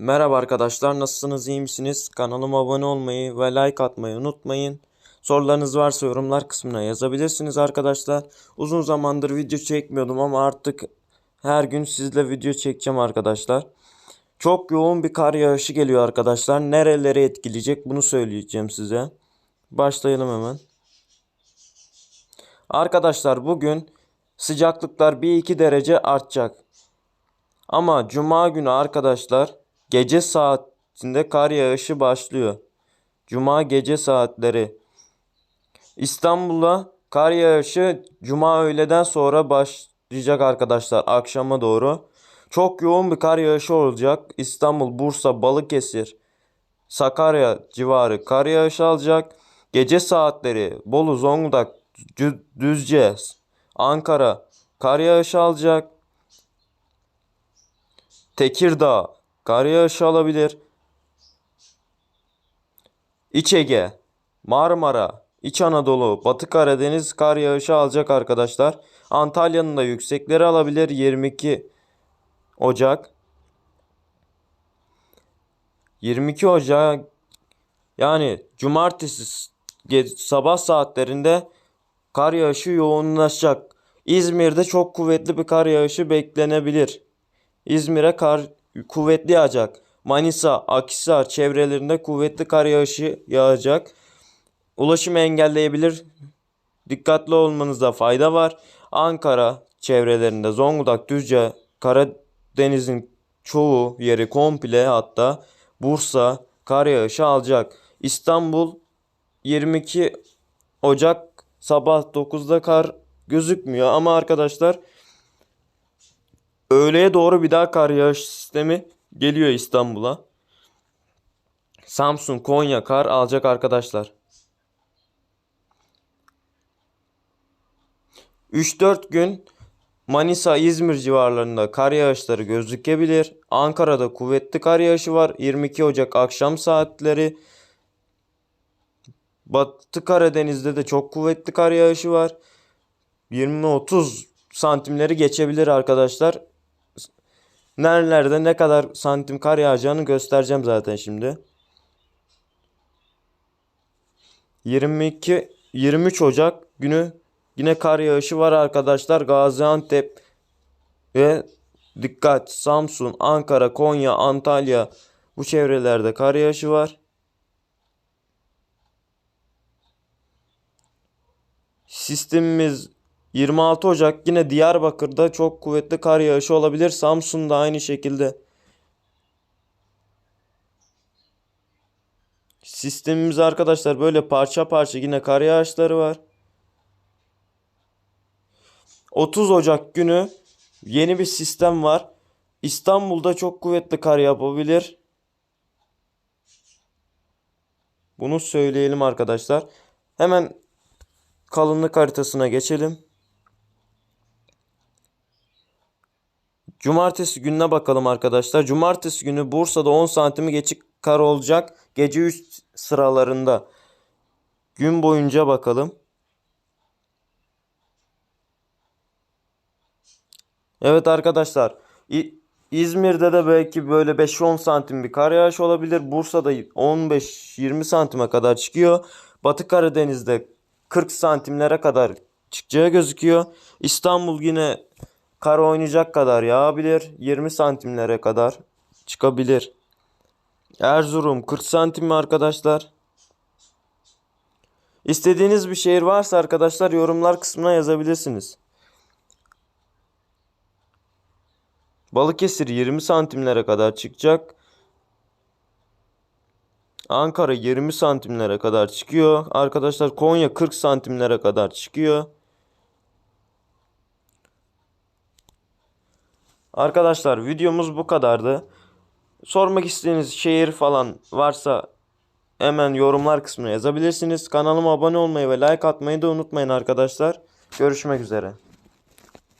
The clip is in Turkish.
Merhaba arkadaşlar nasılsınız iyi misiniz? Kanalıma abone olmayı ve like atmayı unutmayın. Sorularınız varsa yorumlar kısmına yazabilirsiniz arkadaşlar. Uzun zamandır video çekmiyordum ama artık her gün sizle video çekeceğim arkadaşlar. Çok yoğun bir kar yağışı geliyor arkadaşlar. Nereleri etkileyecek bunu söyleyeceğim size. Başlayalım hemen. Arkadaşlar bugün sıcaklıklar 1-2 derece artacak. Ama cuma günü arkadaşlar gece saatinde kar yağışı başlıyor. Cuma gece saatleri. İstanbul'a kar yağışı cuma öğleden sonra başlayacak arkadaşlar akşama doğru. Çok yoğun bir kar yağışı olacak. İstanbul, Bursa, Balıkesir, Sakarya civarı kar yağışı alacak. Gece saatleri Bolu, Zonguldak, Dü- Düzce, Ankara kar yağışı alacak. Tekirdağ kar yağışı alabilir. İç Ege, Marmara, İç Anadolu, Batı Karadeniz kar yağışı alacak arkadaşlar. Antalya'nın da yüksekleri alabilir 22 Ocak. 22 Ocak yani cumartesi sabah saatlerinde kar yağışı yoğunlaşacak. İzmir'de çok kuvvetli bir kar yağışı beklenebilir. İzmir'e kar kuvvetli yağacak. Manisa, Akhisar çevrelerinde kuvvetli kar yağışı yağacak. Ulaşımı engelleyebilir. Dikkatli olmanızda fayda var. Ankara çevrelerinde Zonguldak, Düzce, Karadeniz'in çoğu yeri komple hatta Bursa kar yağışı alacak. İstanbul 22 Ocak sabah 9'da kar gözükmüyor ama arkadaşlar öğleye doğru bir daha kar yağış sistemi geliyor İstanbul'a. Samsun, Konya kar alacak arkadaşlar. 3-4 gün Manisa, İzmir civarlarında kar yağışları gözükebilir. Ankara'da kuvvetli kar yağışı var. 22 Ocak akşam saatleri. Batı Karadeniz'de de çok kuvvetli kar yağışı var. 20-30 santimleri geçebilir arkadaşlar. Nerelerde ne kadar santim kar yağacağını göstereceğim zaten şimdi. 22 23 Ocak günü yine kar yağışı var arkadaşlar. Gaziantep ve dikkat Samsun, Ankara, Konya, Antalya bu çevrelerde kar yağışı var. Sistemimiz 26 Ocak yine Diyarbakır'da çok kuvvetli kar yağışı olabilir. Samsun'da aynı şekilde. Sistemimiz arkadaşlar böyle parça parça yine kar yağışları var. 30 Ocak günü yeni bir sistem var. İstanbul'da çok kuvvetli kar yapabilir. Bunu söyleyelim arkadaşlar. Hemen kalınlık haritasına geçelim. Cumartesi gününe bakalım arkadaşlar. Cumartesi günü Bursa'da 10 santimi geçik kar olacak. Gece 3 sıralarında. Gün boyunca bakalım. Evet arkadaşlar. İzmir'de de belki böyle 5-10 santim bir kar yağışı olabilir. Bursa'da 15-20 santime kadar çıkıyor. Batı Karadeniz'de 40 santimlere kadar çıkacağı gözüküyor. İstanbul yine kar oynayacak kadar yağabilir. 20 santimlere kadar çıkabilir. Erzurum 40 santim arkadaşlar? İstediğiniz bir şehir varsa arkadaşlar yorumlar kısmına yazabilirsiniz. Balıkesir 20 santimlere kadar çıkacak. Ankara 20 santimlere kadar çıkıyor. Arkadaşlar Konya 40 santimlere kadar çıkıyor. Arkadaşlar videomuz bu kadardı. Sormak istediğiniz şehir falan varsa hemen yorumlar kısmına yazabilirsiniz. Kanalıma abone olmayı ve like atmayı da unutmayın arkadaşlar. Görüşmek üzere.